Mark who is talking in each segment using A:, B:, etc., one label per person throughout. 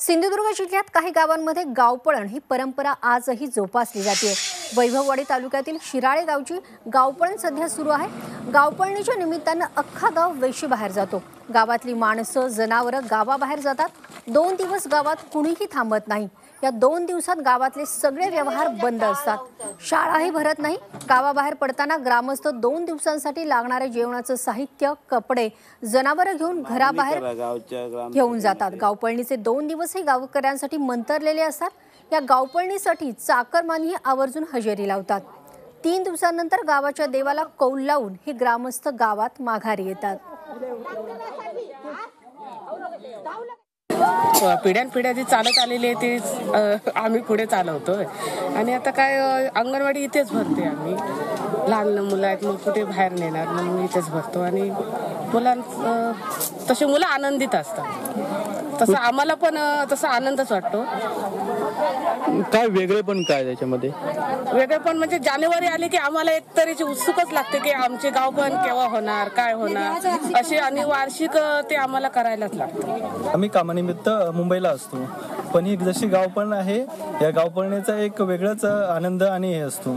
A: सिंधुदुर्ग जिल्ह्यात काही गावांमध्ये गावपळण ही परंपरा आजही जोपासली जाते. वैभववाडी तालुक्यातील शिराळे गावची गावपळण सध्या सुरू आहे. गावपळणीच्या निमित्तानं अख्खा गाव वेशी बाहेर जातो. गावातली माणसं जनावरं गावाबाहेर जातात. दोन दिवस गावात कुणीही थांबत नाही. या दोन दिवसात गावातले सगळे व्यवहार बंद असतात. शाळाही भरत नाही. गावाबाहेर पडताना ग्रामस्थ दोन दिवसांसाठी लागणारे जेवणाचं साहित्य कपडे जनावरं घेऊन घराबाहेर घेऊन जातात. गावपळणीचे दोन दिवसही गावकऱ्यांसाठी मंतरलेले असतात. या गावपळणीसाठी चाकरमानही आवर्जून हजेरी लावतात. तीन दिवसानंतर गावाच्या देवाला कौल लावून हे ग्रामस्थ गावात माघारी येतात.
B: पिढ्यानपिढ्या जी चालत आलेली आहे ती आम्ही पुढे चालवतोय. आणि आता काय अंगणवाडी इथेच भरते आम्ही. लहान लहान मुलं आहेत मग कुठे बाहेर नेणार मग इथेच भरतो. आणि मुलां तसे तशी मुलं आनंदित असतात. तसं आम्हाला पण तसा आनंदच वाटतो.
C: काय वेगळे पण काय त्याच्यामध्ये?
B: वेगळं पण म्हणजे जानेवारी आली की आम्हाला एक तऱ्हेची उत्सुकच लागते की आमचे गाव पण केव्हा होणार काय होणार. असे आणि वार्षिक ते आम्हाला करायलाच लागतं.
D: आम्ही कामानिमित्त मुंबईला असतो. पण ही जशी गावपण आहे या गावपळणीचा एक वेगळाच आनंद आणि हे असतो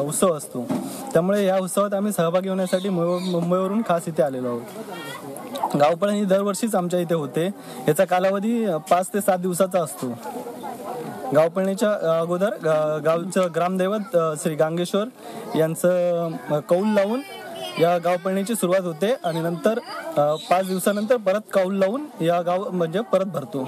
D: उत्सव असतो. त्यामुळे या उत्सवात आम्ही सहभागी होण्यासाठी मुंबईवरून खास इथे आलेलो आहोत. गावपळण ही दरवर्षीच आमच्या इथे होते. याचा कालावधी पाच ते सात दिवसाचा असतो. गावपळणीच्या अगोदर गा- गावचं ग्रामदैवत श्री गांगेश्वर यांचं कौल लावून या गावपळणीची सुरुवात होते आणि नंतर पाच दिवसानंतर परत काऊल लावून या गाव म्हणजे परत भरतो.